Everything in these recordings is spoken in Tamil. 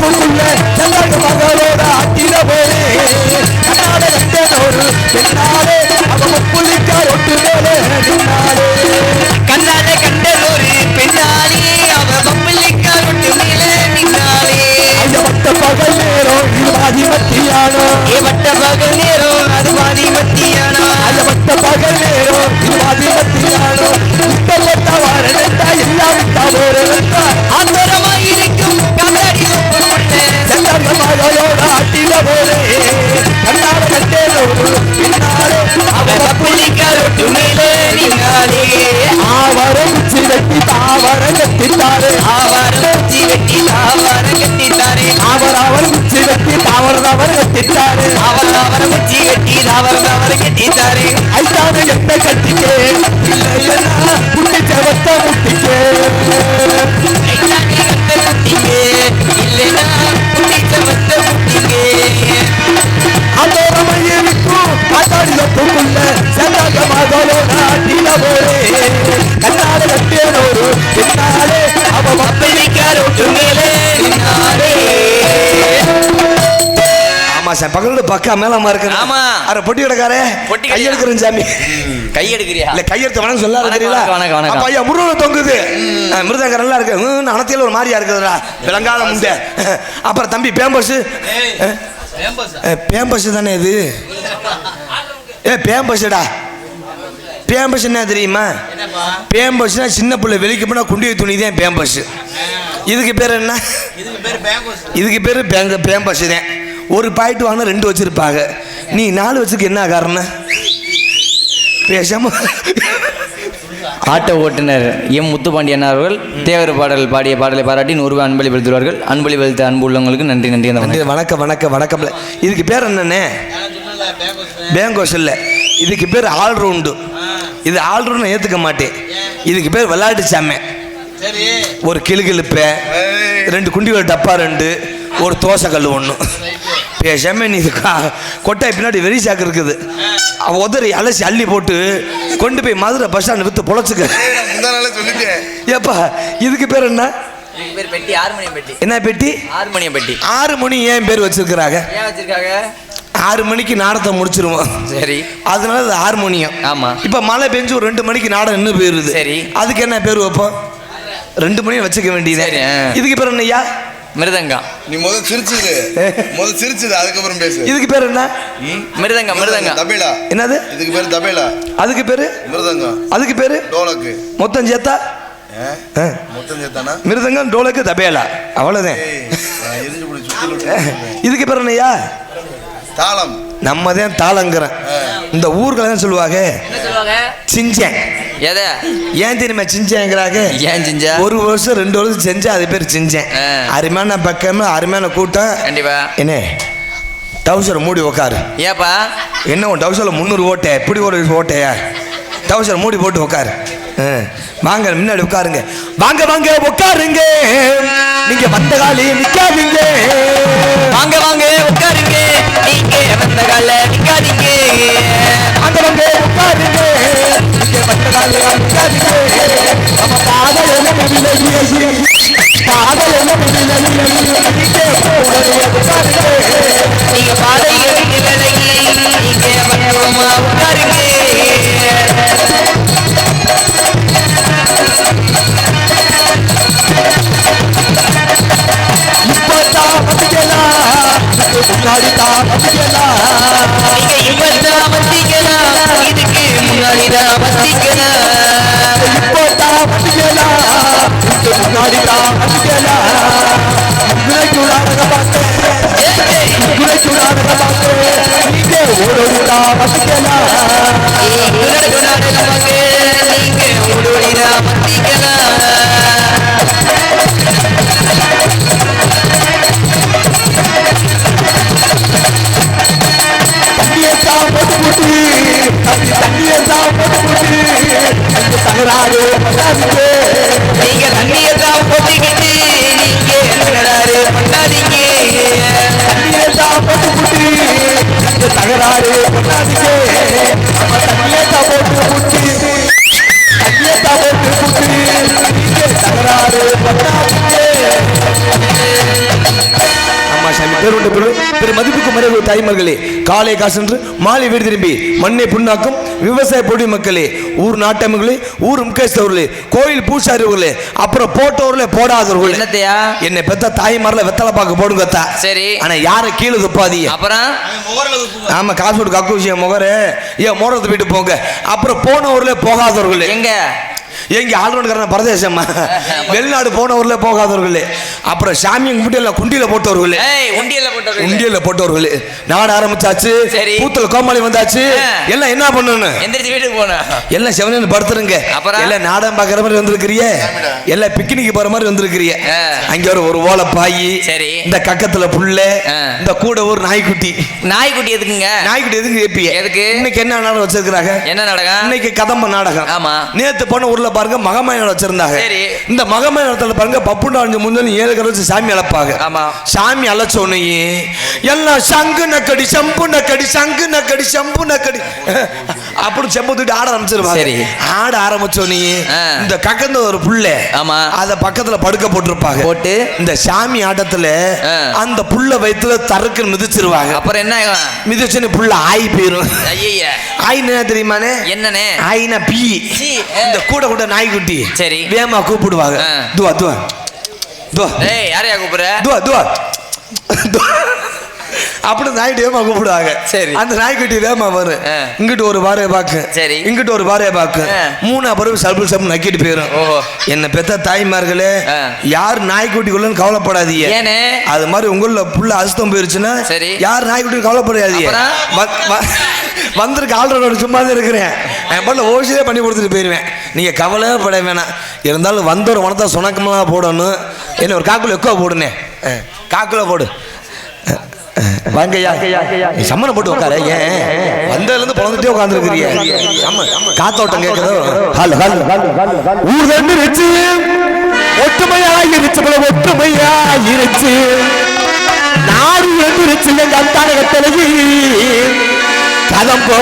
புரியுள்ள எல்லாத்து மகளோட அட்டில போய் கண்ணாட கட்டனோரு பெண்ணாலே அவ புள்ளிக்கார் ஒட்டு மேலே நின்னாலே. கண்ணாலே கண்டனோரு பெண்ணாலே அவ புள்ளிக்கார் ஒட்டு மேலே நின்னாலே. இந்த வட்ட ஏ வட்ட பகல் நேரம் அது வாதி மத்தியானோ அந்த வட்ட பகல் நேரம் இது வாதி தாவாரம் தாவாரம் கட்டித்தாரே ஐத்தான எந்த கட்டிக்கே புட்டி செவத்த முட்டிக்கே ஐயாண்டி கட்ட முட்டிங்க இல்லைன்னா புட்டிச்ச வந்த முட்டிங்க சார் பகலோட பக்கா மேலமா இருக்கு ஆமா. அரை பொட்டி கிடக்காரே. பொட்டி கை? எடுக்கிறேன் சாமி. கை எடுக்கிறியா? இல்ல வணக்கம் சொல்லாத வணக்கம், தெரியல வணக்கம், வணக்கம், ஐயா முருகன் தொங்குது. மிருதங்க நல்லா இருக்கு அனத்தியில ஒரு மாதிரியா இருக்குதுடா. விளங்காத முண்டை. அப்புறம் தம்பி பேம்பஸ் பேம்பஸ் தானே இது? ஏ பேம்பஸ்டா பேம்பஸ் என்ன தெரியுமா? பேம்பஸ்னா சின்ன பிள்ளை வெளிக்கு போனா குண்டி துணி தான் பேம்பஸ் இதுக்கு பேர் என்ன? இதுக்கு பேர் பேங்க பேம்பஸ் தான். ஒரு பாயிண்ட் வாங்கினா ரெண்டு வச்சிருப்பாங்க. நீ நாலு வச்சுக்க என்ன காரணம்? பேசாம. ஆட்டோ ஓட்டுநர் எம் முத்துப்பாண்டியன் அவர்கள் தேவர் பாடல் பாடிய பாடலை பாராட்டி நூறு ரூபாய் அன்பளி வெளுத்துவார்கள் அன்பளி வெளுத்த அன்பு உள்ளவங்களுக்கு நன்றி நன்றி. நன்றி, வணக்கம். வணக்கம் வணக்கம் இதுக்கு பேர் என்னண்ணே? பேங்கோஸ் இல்லை இதுக்கு பேர் ஆல்ரவுண்டு. இது ஆல்ரவுண்ட் ஏற்றுக்க மாட்டேன். இதுக்கு பேர் விளையாட்டு சாமை. ஒரு கிளுகிழுப்ப ரெண்டு குண்டி ஒரு டப்பா ரெண்டு ஒரு தோசை கல் ஒன்று பேசாம நீ இது கா- கொட்டாய் பின்னாடி வெறி சாக்கு இருக்குது. அவ உதறி அலசி அள்ளி போட்டு கொண்டு போய் மதுரை பஸ் ஸ்டாண்ட் விற்று பொழைச்சிக்க. ஏப்பா இதுக்கு பேர் என்ன? இதுக்கு பேர் பெட்டி பெட்டி. என்ன பெட்டி? ஆறு மணி ஏன் பேர் வச்சிருக்கிறாங்க? ஆறு மணிக்கு நாடத்தை முடிச்சிருவோம். சரி. அதனால அது ஹார்மோனியம் ஆமா. இப்ப மழை பெஞ்சு ஒரு ரெண்டு மணிக்கு நாடம் நின்று போயிருது. சரி. அதுக்கு என்ன பேர் வைப்போம்? ரெண்டு மணி வச்சுக்க வேண்டியது. இதுக்கு பேர் என்னய்யா? மிருதங்கம் நீ முதல் சிரிச்சுது முதல் சிரிச்சுது அதுக்கப்புறம் பேசு. இதுக்கு பேர் என்ன? மிருதங்கம் மிருதங்கம் தபேலா. என்னது? இதுக்கு பேர் தபேலா. அதுக்கு பேரு? மிருதங்கம் அதுக்கு பேரு? டோலக்கு. மொத்தம் சேர்த்தா. மொத்தம் சேர்த்தானா? மிருதங்கம் டோலக்கு தபேலா. அவ்வளவுதான் இதுக்கு பேர் என்னய்யா? தாளம். நம்ம தான் தாளங்கிறேன் இந்த ஊர்களை தான் சொல்லுவாங்க? சிஞ்சேன். எதை? ஏன் தெரியுமா சிஞ்சேங்கிறாங்க? ஏன் செஞ்சா? ஒரு வருஷம் ரெண்டு வருஷம் செஞ்சா அது பேர் செஞ்சேன். அருமையான பக்கம் அருமையான கூட்டம். கண்டிப்பா. என்ன? டவுசர் மூடி உக்காரு. ஏப்பா? என்ன உன் டவுசரில் முந்நூறு ஓட்டை? இப்படி ஒரு ஓட்டையா? டவுசர் மூடி போட்டு உட்காரு ஆ. வாங்க முன்னாடி உட்காருங்க வாங்க வாங்க உட்காருங்க நீங்க வந்த காலி நிக்காதீங்க. வாங்க வாங்க உட்காருங்க நீங்க வந்த கால நிக்காதீங்க. வாங்க வாங்க உட்காருங்க நீங்க வந்த காலி நம்ம பாதல் என்ன முடியல பாதல் என்ன முடியல நீங்க போடுறது உட்காருங்க நீங்க பாதை எடுக்க வேலையில்லை உட்காருங்க இப்பதான் முன்னாடி தான் நீங்க இப்பதான் இதுக்கு முன்னாடி தான் வந்தீங்களா இப்பதான் வந்துக்கலாம் முன்னாடி தான் வந்துக்கலாம் குறைக்குள்ளாக பார்த்தேன் குறைக்குள்ளாக அந்த தகராறு பண்ணாதீங்க நீங்க தண்ணியை தான் போட்டுக்கிட்டு நீங்க தகராறு பண்ணாதீங்க. தண்ணியை தான் தகராறு பண்ணாதீங்க. நம்ம தண்ணியை தான் போட்டு தண்ணியை தான் போட்டு நீங்க தகராறு பெரும் மதிப்புக்கு மறைவு தாய்மார்களே காலை காசென்று மாலை வீடு திரும்பி மண்ணை புண்ணாக்கும் விவசாய பொடி மக்களே ஊர் நாட்டமர்களே ஊர் முக்கியஸ்தவர்களே கோயில் பூசாரிகளே அப்புறம் போட்டவர்களே போடாதவர்களே. என்னத்தையா? என்னை பெத்த தாய்மாரில் வெத்தலை பாக்க போடுங்கத்தா சரி. ஆனா யாரை கீழே துப்பாதீங்க? அப்புறம்? ஆமா காசு கொடுக்க அக்கு விஷயம் முகரு. ஏன் மோரத்தை போயிட்டு போங்க. அப்புறம் போனவர்களே போகாதவர்களே. எங்க? எங்க ஆளுநர்காரன் பரதேசம்மா வெளிநாடு போனவர்களே போகாதவர்களே. அப்புறம் சாமி கும்பிட்டு குண்டியில போட்டவர்களே. உண்டியல்ல போட்டவர்களே. நாடு ஆரம்பிச்சாச்சு. பூத்தல கோமாளி வந்தாச்சு. எல்லாம் என்ன பண்ணணும்? வீட்டுக்கு போன எல்லாம் செவனு படுத்துருங்க. அப்புறம்? எல்லாம் நாடகம் பார்க்குற மாதிரி வந்திருக்கிறிய எல்லாம் பிக்னிக் போற மாதிரி வந்திருக்கிறிய. அங்க ஒரு ஒரு ஓலை பாய் சரி. இந்த கக்கத்துல புள்ள. இந்த கூட ஒரு நாய்க்குட்டி. நாய்க்குட்டி எதுக்குங்க? நாய்க்குட்டி எதுக்கு எதுக்கு? இன்னைக்கு என்ன நாடகம் வச்சிருக்கிறாங்க? என்ன நடக்கும் இன்னைக்கு கதம்ப நாடகம். ஆமா. நேத்து போன ஊர்ல பாருங்க மகமாயனம் வச்சிருந்தாங்க சரி. இந்த மகமாயனத்துல பாருங்க பப்புண்டா அஞ்சு முந்தன் ஏழு கரை சாமி அழைப்பாங்க ஆமா. சாமி அழைச்சோனையே எல்லாம் சங்கு நக்கடி சம்பு நக்கடி சங்கு நக்கடி சம்பு நக்கடி அப்படி செம்பு தூக்கிட்டு ஆட ஆரம்பிச்சிருவாங்க சரி. ஆட ஆரம்பிச்சோனையே. இந்த கக்கந்த ஒரு புள்ள ஆமா. அத பக்கத்துல படுக்க போட்டிருப்பாங்க போட்டு? இந்த சாமி ஆட்டத்துல. அந்த புள்ள வயித்துல தருக்கு மிதிச்சிருவாங்க அப்புறம் என்ன? மிதிச்சுன்னு புள்ள ஆய் போயிரும் ஆயின்னு என்ன தெரியுமானே என்னண்ணே ஆயினா பீ இந்த கூட கூட நாய்க்குட்டி சரி. வேமா கூப்பிடுவாங்க. துவா துவா துவா ஏய் யாரையா கூப்பிடுற துவா துவா துவா. அப்படி நாய்ட்டு வேமா கூப்பிடுவாங்க சரி. அந்த நாய்க்குட்டி வேமா வரும். இங்கிட்டு ஒரு பாறையை பாக்கு சரி. இங்கிட்டு ஒரு பாறையை பாக்கு ஆ. மூணா பிறகு சல்பு சல்பு நக்கிட்டு போயிரும் ஓஹோ. என்ன பெத்த தாய்மார்களே. யார் நாய்க்குட்டிக்குள்ளன்னு கவலைப்படாதீங்க? அது மாதிரி உங்கள புள்ள அசுத்தம் போயிருச்சுன்னா சரி. யார் நாய்க்குட்டி கவலைப்படாதீங்க அப்புறம்? வந்திருக்க ஆல்ரவுண்டர் சும்மா தான் இருக்கிறேன் என் பாட்டில் ஓசியே பண்ணி கொடுத்துட்டு போயிடுவேன் நீங்கள் கவலையே பட வேணாம் இருந்தாலும் வந்த ஒரு வனத்தை சுணக்கமெல்லாம் போடணும் என்ன ஒரு காக்குல எக்கோ போடுனே காக்குல போடு வாங்கய்யா. நீ சம்மணம் போட்டு உட்கார ஏன்? வந்ததுலேருந்து பிறந்துட்டே உட்காந்துருக்கிறிய காத்தோட்டம் கேட்குதோ ஹலோ ஹலோ. ஊர் ரெண்டு வச்சு ஒற்றுமையாயிருச்சு போல ஒற்றுமையா இருச்சு. நாடு எழுந்துருச்சு எங்க அந்தானகத்திலேயே கதம்போ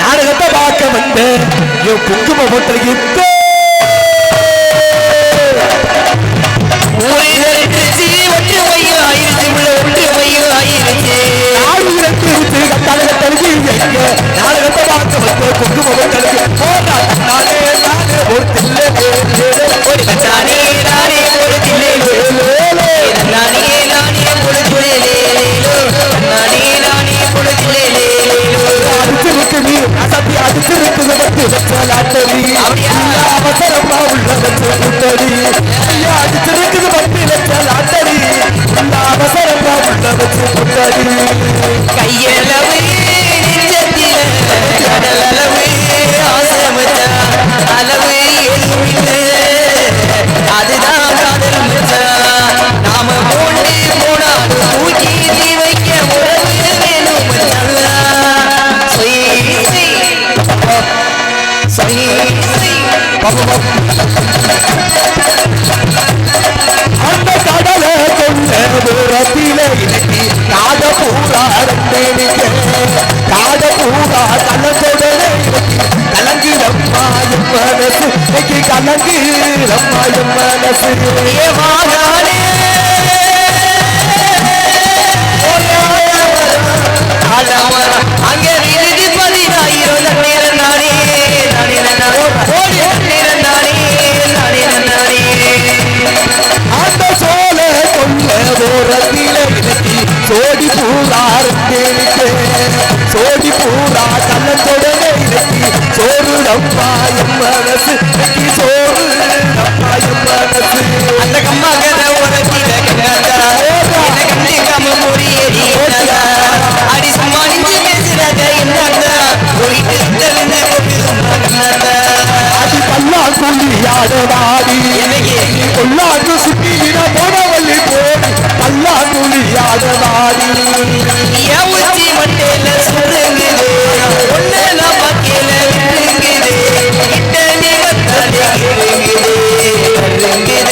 நாடகத்தை பார்க்க வந்த என் குங்கும போட்டலுக்கு ஊரிலிருந்துச்சு, இருந்துச்சு ஆயிருச்சு, உள்ள ஒற்றுமையும் ஆயிருச்சு. நாடு எழுந்துருச்சு நாடகத்தை பார்க்க வந்த குங்கும போட்டலுக்கு போராட்டம் நானே நானே ஒருத்தில்லை ஒரு கச்சானே நானே பொழுதில்லை. நானே நானே பொழுதில்லை. நானே நானே அடிச்சிருக்கு நீ அசத்தி அடிச்சிருக்கு அவசரமா ரெண்டேனிக்க சோடி பூரா கலந்தொடனே இன்னைக்கு சோறு ரம்மாயும் மனசு இன்னைக்கு சோறு ரம்மாயும் மனசு அந்த கம்மா கதை. என்னை கண்டிக்காம முறியடி என்னதா. அடி சும்மா நின்று பேசுறத என்னதா. போயிட்டு மகனதா. அடி சொல்லி ஆடவாடி பல்லா சொல்லி ஆடவாடி என் உச்சி மண்டையில சுருங்குது. உன்னை நான் பார்க்கையில விட்டுங்குது. கிட்ட நீ வந்தாலே கிருங்குது, கிருங்குது.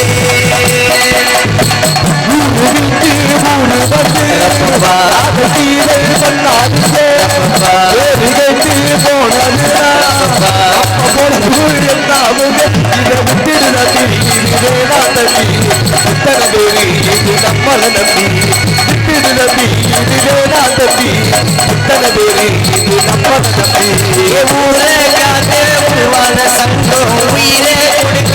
ஊருக்கு மூணு நம்பி இது நம்பி இத்தனை பேரு இது நம்பி நம்பி இத்தனை பேரு இது உருவான சங்கம்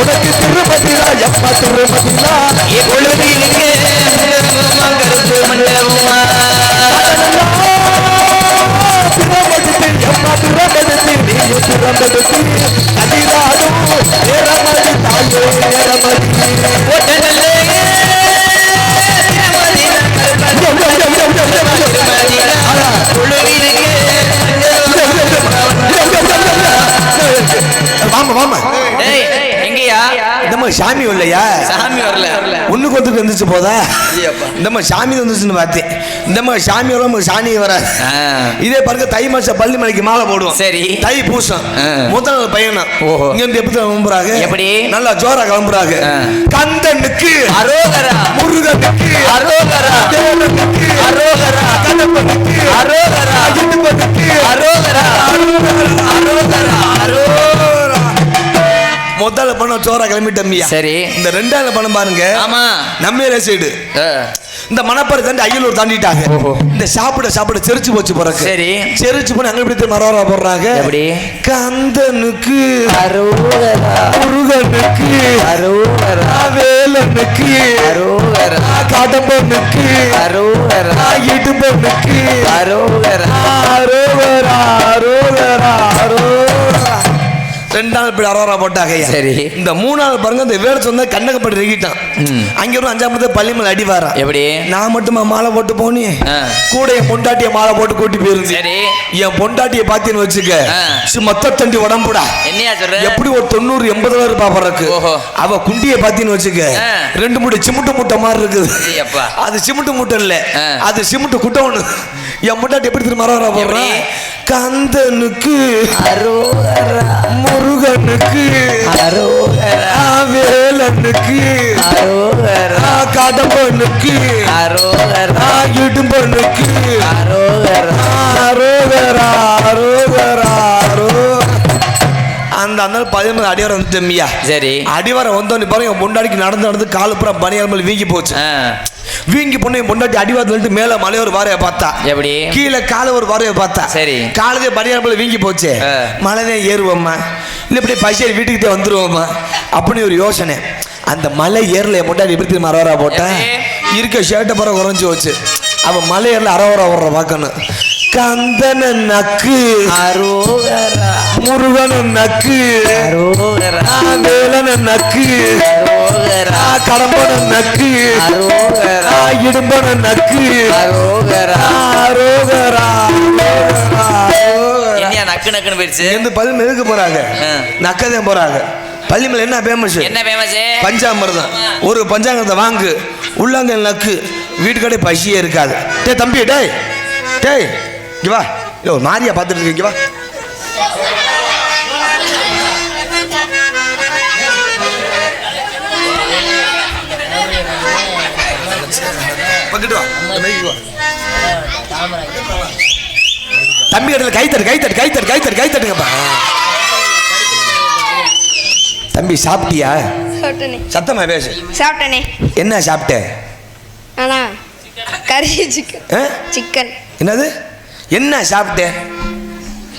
உனக்கு திருமதிலா எப்ப திருப்பதிலா ஏ பொழுதிலுக்கு கருப்பு மண்டபமா நீயும் தாயே ஒட்டனல்லே வாமா வாமா எங்கயா? மாதிரி சாமி இல்லையா ஒத்துக்கு வந்துச்சு போதா? இந்த மாதிரி சாமி வந்துச்சுன்னு பார்த்தேன். இந்த மாதிரி சாமி வரும் சாணி வராது. இதே பாருங்க தை மாசம் பள்ளி மலைக்கு மாலை போடுவோம். சரி. தை பூசம். ஆ. முதல் நாள் பையனும் ஓஹோ. இங்க இருந்து எப்படி கிளம்புறாங்க எப்படி? நல்லா ஜோரா கிளம்புறாங்க. கந்தனுக்கு அரோகரா. முருகனுக்கு அரோகரா. தேவனுக்கு அரோகரா. கதப்பனுக்கு அரோகரா. அரோகரா. ஜோரா கிளம்பிட்டம்பியா சரி. இந்த ரெண்டாவது பணம் பாருங்க. ஆமா. நம்ம சைடு இந்த மணப்பாறை தாண்டி ஐயலூர் தாண்டிட்டாங்க. இந்த சாப்பிட சாப்பிட செரிச்சு போச்சு பிறகு சரி. செரிச்சு போய் அங்க எப்படி மரவரா போடுறாங்க. எப்படி? கந்தனுக்கு முருகனுக்கு வேலனுக்கு அரோகரா இடும்பனுக்கு அரோகரா அரோகரா அரோகரா ரெண்டாவது இப்படி அரோரா போட்டாங்க. சரி. இந்த மூணாவது பாருங்க இந்த வேலை சொன்ன கண்ணகப்பட்டு ரெகிட்டான். அங்க ஒரு அஞ்சாம் பத்து பள்ளிமலை அடி வாரான் எப்படி நான் மட்டுமா மாலை போட்டு போனேன் ஆ. கூட என் பொண்டாட்டிய மாலை போட்டு கூட்டி போயிருந்து சரி என் பொண்டாட்டிய பாத்தீன்னு வச்சுக்க. சும்மா தண்டி உடம்புடா என்னையா சொல்ற எப்படி ஒரு தொண்ணூறு எண்பதுல இருப்பா பிறகு ஓஹோ. அவ குண்டிய பாத்தீன்னு வச்சுக்க. ரெண்டு மூட்டை சிமுட்டு மூட்டை மாதிரி இருக்குது. அது சிமுட்டு மூட்டை இல்ல. அது சிமுட்டு குட்டவனு என் முட்டாட்டி எப்படி திரும்ப மரம் போடுறான்? கந்தனுக்கு முருகனுக்கு வேலனுக்கு கடம்பனுக்கு இடும்பனுக்கு. அந்த அந்த பதினொன்று அடிவாரம் வந்துட்டமியா சரி. அடிவாரம் வந்தோன்னு பாருங்க என் பொண்டாடிக்கு நடந்து நடந்து காலு புறம் பனியாமல் வீங்கி போச்சு. வீங்கி பொண்ணு பொண்டாட்டி அடிவாரத்துல மேல மலை ஒரு வாரைய பார்த்தா. எப்படி? கீழே கால ஒரு வாரைய பார்த்தா. சரி. காலதே பனியாமல் வீங்கி போச்சு. ஆ. மலைதான் ஏறுவோம்மா. இல்லை இப்படி பைசா வீட்டுக்கு வந்துருவோம்மா. அப்படின்னு ஒரு யோசனை. அந்த மலை ஏறல முட்டாடி எப்படி திரும்ப அரோரா போட்டேன்? இருக்க ஷர்ட்டை பிற குறைஞ்சி வச்சு அவன் மலை ஏறல அரோரா ஓடுற பார்க்கணும். கந்தன நக்கு. அரோகரா முருகன நக்கு. வேலன நக்கு. கடம்பன நக்கு. இடும்பன நக்கு. என்னையா நக்கு நக்குன்னு போயிடுச்சு. எந்த பள்ளி எதுக்கு போறாங்க. நக்கதான் போறாங்க. பள்ளிமலை என்ன ஃபேமஸ் என்ன ஃபேமஸ் பஞ்சாமிர்தம். ஒரு பஞ்சாங்கத்தை வாங்கு. உள்ளாங்க நக்கு. வீட்டுக்கடை பசியே இருக்காது. டேய் தம்பி டேய். டேய் இங்க வா. இல்லை ஒரு மாதிரியா பார்த்துட்டு இருக்கு இங்க வா. பக்கிட்டு வா. தம்பி இடத்துல கை தட்டு கை தட்டு கை தட்டு கை தட்டு கை தட்டுங்கப்பா. தம்பி சாப்பிட்டியா? சத்தமா பேசு. சாப்பிட்டனே. என்ன சாப்பிட்ட? ஆனா கறி சிக்கன் ஆ? சிக்கன் என்னது? என்ன சாப்பிட்ட?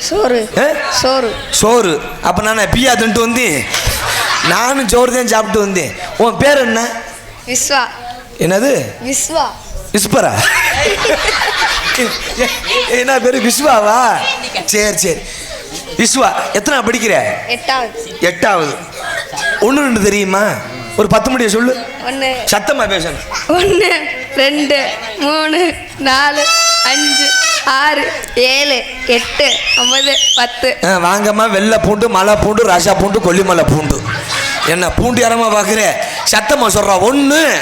சோறு. ஆ? சோறு. சோறு. அப்போ நான் பியா தின்ட்டு வந்தேன். நானும் சோறு தான் சாப்பிட்டு வந்தேன். உன் பேர் என்ன? விஸ்வா. என்னது? விஸ்வா. விஸ்பரா என்ன பேரு? விஸ்வாவா? சரி சரி. விஸ்வா எத்தனை படிக்கிற? எட்டாவது. எட்டாவது. ஒன்று ரெண்டு தெரியுமா? ஒரு பத்து முடிய சொல்லு. ஒன்று சத்தமா பேசணும். ஒன்று ரெண்டு மூணு நாலு அஞ்சு ஆறு ஏழு எட்டு ஒன்பது பத்து. ஆ, வாங்கம்மா. வெள்ளை பூண்டு மலை பூண்டு ராசா பூண்டு கொல்லிமலை பூண்டு. என்ன பூண்டு யாரம்மா பார்க்குற? சத்தமா சொல்றா. ஒன்று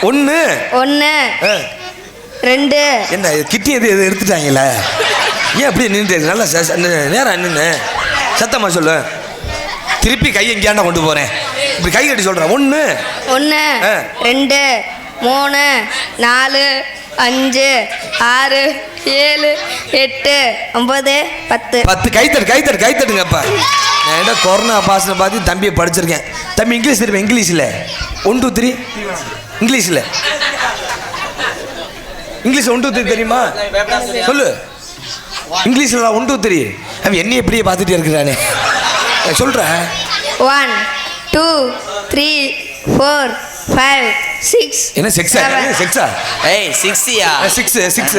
ஒன்று ஒன்று ரெண்டு. என்ன கிட்டி எது எது எடுத்துட்டாங்களே? ஏன் அப்படியே நின்று நல்லா ச- ச- நே- நேரா நின்று சத்தமா சொல்லு. திருப்பி கை எங்கேயாண்டா கொண்டு போறேன்? இப்படி கை கட்டி சொல்றேன். ஒன்று ஒன்று. ரெண்டு. மூணு. நாலு. அஞ்சு ஆறு ஏழு எட்டு ஒன்பது பத்து. பத்து. கைத்தட்டு கைத்தட்டு கைத்தட்டுங்கப்பா நான் என்ன கொரோனா பாஸில் பார்த்து தம்பியை படிச்சிருக்கேன். தம்பி இங்கிலீஷ் தெரியுமா? இங்கிலீஷில். One two three. இங்கிலீஷில். இங்கிலீஷ் ஒன் டூ த்ரீ தெரியுமா? சொல்லு. இங்கிலீஷில் ஒன் டூ த்ரீ. அவன் என்னைய எப்படியே பார்த்துட்டே இருக்கிறானே. சொல்கிறேன் one two three four five. Six என்ன செக்ஸா செக்ஸா ஏய் சிக்ஸியா six six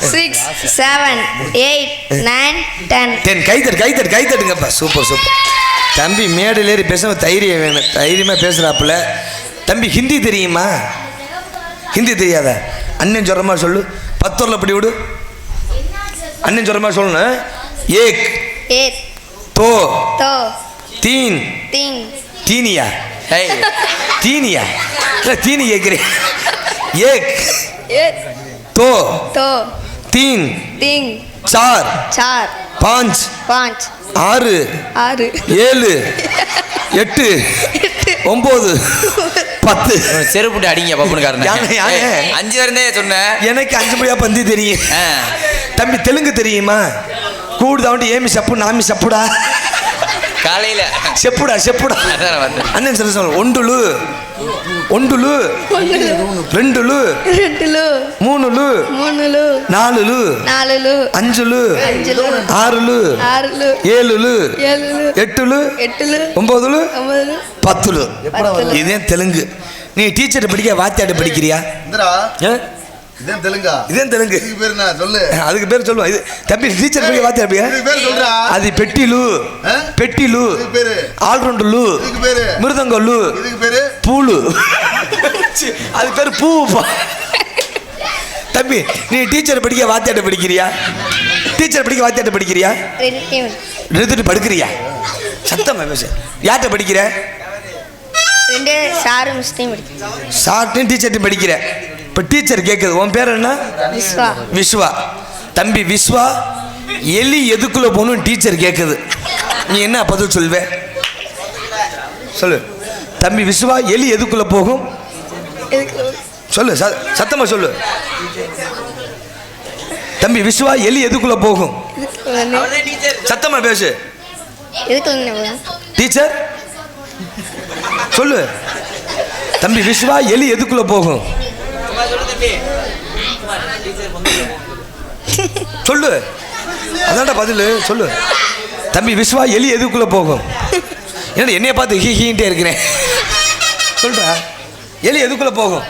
six seven eight nine ten ten கைத்தட்டு கைத்தட்டு கைத்தட்டுங்கப்பா சூப்பர் சூப்பர் தம்பி மேடையில் ஏறி பேச தைரியம் வேணும். தைரியமாக பேசுகிறாப்புல தம்பி ஹிந்தி தெரியுமா? ஹிந்தி தெரியாதா. அண்ணன் மாதிரி சொல்லு. பத்தூரில் படி விடு. அண்ணன் மாதிரி சொல்லணும். ஏக். எயிட் தோ. தோ. தீன். தீன். தீனியா? ஏய். தீனியா? தீனி கேட்குறேன் ஏக் எயிட் தோ தோ தீன் तीन சார் चार பாஞ்ச் पाँच ஆறு ஆறு ஏழு எட்டு ஒம்பது பத்து செருப்புட்டு அடிங்க யானை, பப்புனுக்காரன் யானை. அஞ்சு வரந்தே சொன்னேன் எனக்கு அஞ்சு மணியா பந்தி தெரியும் ஆ. தம்பி தெலுங்கு தெரியுமா கூடுதாண்டி ஏமி சப்பு நாமி சப்புடா காலையில செப்புடா செப்புடா அதான் வந்தேன். அண்ணன் சொல்ல சொல்ல ஒண்டுலு ஒன்றுலு ரெண்டுலு ரெண்டுலு. மூணுலு மூணுலு. நாலுலு நாலுலு. அஞ்சுலு அஞ்சுலு. ஆறுலு ஆறுலு. ஏழுலு ஏழுலு. எட்டுலு எட்டுலு. ஒன்பதுலு ஒன்பதுலு பத்துலு. இதே தெலுங்கு. நீ டீச்சர் படிக்க வாத்தியாட்ட படிக்கிறியா? இதான் தெலுங்கா. இதான் தெலுங்கு. இதுக்கு பேர் என்ன? சொல்லு. அதுக்கு பேர் சொல்லுவோம் இது தம்பி டீச்சர் போய் வாத்தி அப்படியே அது பெட்டிலு. பெட்டிலு. பேரு. ஆல்ரவுண்டுலு பேரு. மிருதங்கல்லு. பேரு. பூலு. அது பேர் பூப்பா தம்பி நீ டீச்சர் படிக்க வாத்தியாட்ட படிக்கிறியா? டீச்சர் படிக்க வாத்தியாட்ட படிக்கிறியா? எடுத்துட்டு படுக்கிறியா? சத்தம் பேச யார்கிட்ட படிக்கிற? ரெண்டு சாரும் சார்ட்டையும் டீச்சர்ட்டையும் படிக்கிற. இப்போ டீச்சர் கேட்குது உன் பேர் என்ன? விஸ்வா. விஸ்வா. தம்பி விஸ்வா எலி எதுக்குள்ள போகணும் டீச்சர் கேட்குது நீ என்ன பதில் சொல்வே சொல்லு. தம்பி விஸ்வா எலி எதுக்குள்ள போகும்? சொல்லு ச சத்தமா சொல்லு. தம்பி விஸ்வா எலி எதுக்குள்ள போகும்? எதுக்கு வந்து சத்தமா பேசு. டீச்சர் சொல்லு. தம்பி விஸ்வா எலி எதுக்குள்ள போகும்? சொல்லு. அதான்டா பதில் சொல்லு. தம்பி விஸ்வா எலி எதுக்குள்ள போகும்? என்னடா என்னைய பார்த்து ஹீ ஹீன்ட்டே இருக்கிறேன் சொல்றா. எலி எதுக்குள்ள போகும்?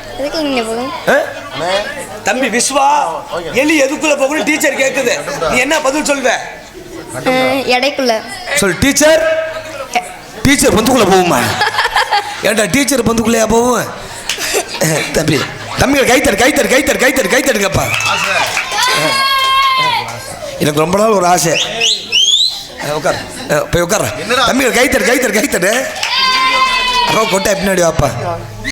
தம்பி விஸ்வா எலி எதுக்குள்ள போகணும் டீச்சர் கேக்குது. நீ என்ன பதில் சொல்வ? எடைக்குள்ள. சொல் டீச்சர். டீச்சர் பந்துக்குள்ள போகுமா? ஏன்டா டீச்சர் பந்துக்குள்ளேயா போகும்? தம்பி தம்பிகள் கைத்தர் கைத்தர் கைத்தர் கைத்தர் கைத்தடுங்கப்பா. எனக்கு ரொம்ப நாள் ஒரு ஆசை. உட்கார். போய் உட்கார? தம்பிகள் கைத்தர் கைத்தர் கைத்தடு. அப்போ கொட்டை பின்னாடி வாப்பா.